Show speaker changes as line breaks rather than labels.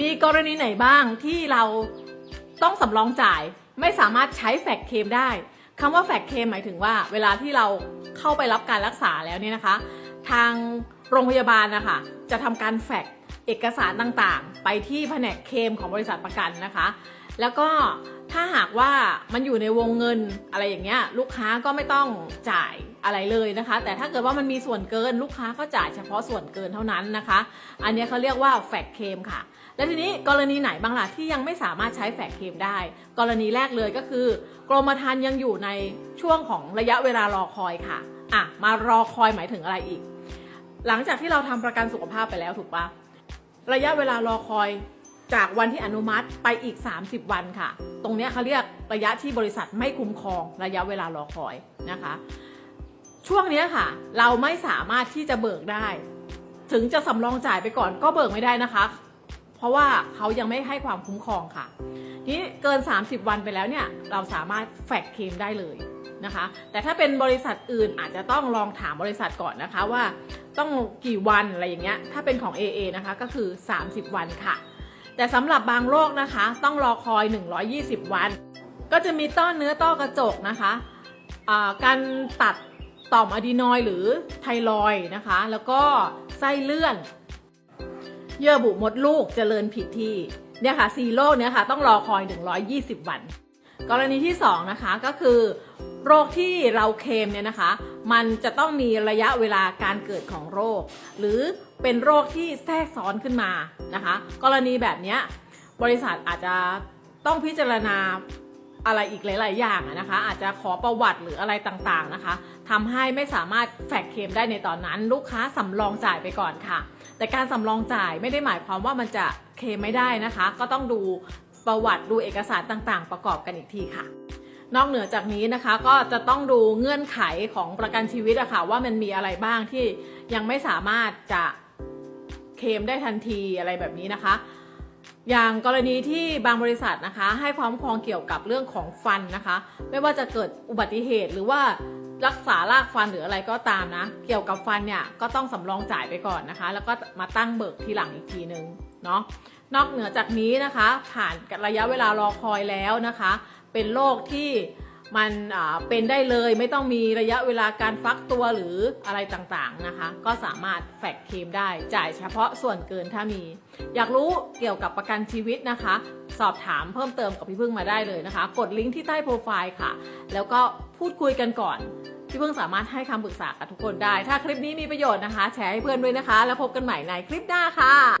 มีกรณีไหนบ้างที่เราต้องสำรองจ่าย ไม่สามารถใช้แฟกเคมได้คำว่าแฟกเคมหมายถึงว่า เวลาที่เราเข้าไปรับการรักษาแล้วเนี่ยนะคะ ทางโรงพยาบาลนะคะจะทำการแฟกเอกสารต่างๆ ไปที่แผนกเคมของบริษัทประกันนะคะ แล้วก็ถ้าหากว่ามันอยู่ในวงเงินอะไรอย่างเงี้ยลูกค้าก็ไม่ต้องจ่าย อะไรเลยนะคะ แต่ถ้าเกิดว่ามันมีส่วนเกินลูกค้าก็จ่ายเฉพาะส่วนเกินเท่านั้นนะคะ อันนี้เขาเรียกว่าแฟกเคมค่ะ และทีนี้กรณีไหนบ้างล่ะที่ยังไม่สามารถใช้แฟกเคมได้ กรณีแรกเลยก็คือ กรมธรรม์ยังอยู่ในช่วงของระยะเวลารอคอยค่ะอะมารอคอยหมายถึงอะไรอีก หลังจากที่เราทำประกันสุขภาพไปแล้วถูกปะระยะเวลารอคอยจากวันที่อนุมัติไปอีก 30 วันค่ะ ตรงนี้เขาเรียกระยะที่บริษัทไม่คุ้มครองระยะเวลารอคอยนะคะ ช่วงนี้ค่ะ เราไม่สามารถที่จะเบิกได้ ถึงจะสำรองจ่ายไปก่อนก็เบิกไม่ได้นะคะ เพราะว่าเขายังไม่ให้ความคุ้มครองค่ะนี้เกิน 30 วันไปแล้วเนี่ยเราสามารถแฟกเคมได้เลยนะคะ แต่ถ้าเป็นบริษัทอื่นอาจจะต้องลองถามบริษัทก่อนนะคะว่าต้องกี่วันอะไรอย่างเงี้ยถ้าเป็นของ AA นะคะก็คือ 30 วันค่ะ แต่สำหรับบางโรคนะคะ ต้องรอคอย 120 วัน ก็จะมีต้อเนื้อต้อกระจกนะคะการตัด ต่อมอะดีนอยหรือไทรอยนะคะ แล้วก็ไส้เลื่อน เยื่อบุมดลูกเจริญผิดที่เนี่ยค่ะซีโร่เนี่ยค่ะต้องรอคอย 120 วัน กรณีที่ 2 นะคะก็คือ โรคที่เราเคมเนี่ยนะคะ มันจะต้องมีระยะเวลาการเกิดของโรค หรือเป็นโรคที่แทรกซ้อนขึ้นมานะคะ กรณีแบบนี้บริษัทอาจจะต้องพิจารณา อะไรอีกหลาย ๆ อย่างนะคะ อาจจะขอประวัติหรืออะไรต่าง ๆ นะคะทำให้ไม่สามารถแฟกเคมได้ในตอนนั้น ลูกค้าสำรองจ่ายไปก่อนค่ะ แต่การสำรองจ่ายไม่ได้หมายความว่ามันจะเคมไม่ได้นะคะ ก็ต้องดูประวัติดูเอกสารต่าง ๆ ประกอบกันอีกทีค่ะนอกเหนือจากนี้นะคะก็จะต้องดูเงื่อนไขของประกันชีวิตอะค่ะว่ามันมีอะไรบ้างที่ยังไม่สามารถจะเคลมได้ทันทีอะไรแบบนี้นะคะ อย่างกรณีที่บางบริษัทนะคะ ให้ความคุ้มครองเกี่ยวกับเรื่องของฟันนะคะ ไม่ว่าจะเกิดอุบัติเหตุหรือว่ารักษารากฟันหรืออะไรก็ตามนะ เกี่ยวกับฟันเนี่ยก็ต้องสำรองจ่ายไปก่อนนะคะ แล้วก็มาตั้งเบิกทีหลังอีกทีนึงเนาะนอกเหนือจากนี้นะคะ ผ่านระยะเวลารอคอยแล้วนะคะ เป็นโรคที่ มันเป็นได้เลยไม่ต้องมีระยะเวลาการฟักตัวหรืออะไรต่างๆนะคะ ก็สามารถแฟกเคมได้จ่ายเฉพาะส่วนเกินถ้ามี อยากรู้เกี่ยวกับประกันชีวิตนะคะ สอบถามเพิ่มเติมกับพี่พึ่งมาได้เลยนะคะ กดลิงก์ที่ใต้โปรไฟล์ค่ะ แล้วก็พูดคุยกันก่อน พี่พึ่งสามารถให้คำปรึกษากับทุกคนได้ ถ้าคลิปนี้มีประโยชน์นะคะ แชร์ให้เพื่อนด้วยนะคะ แล้วพบกันใหม่ในคลิปหน้าค่ะ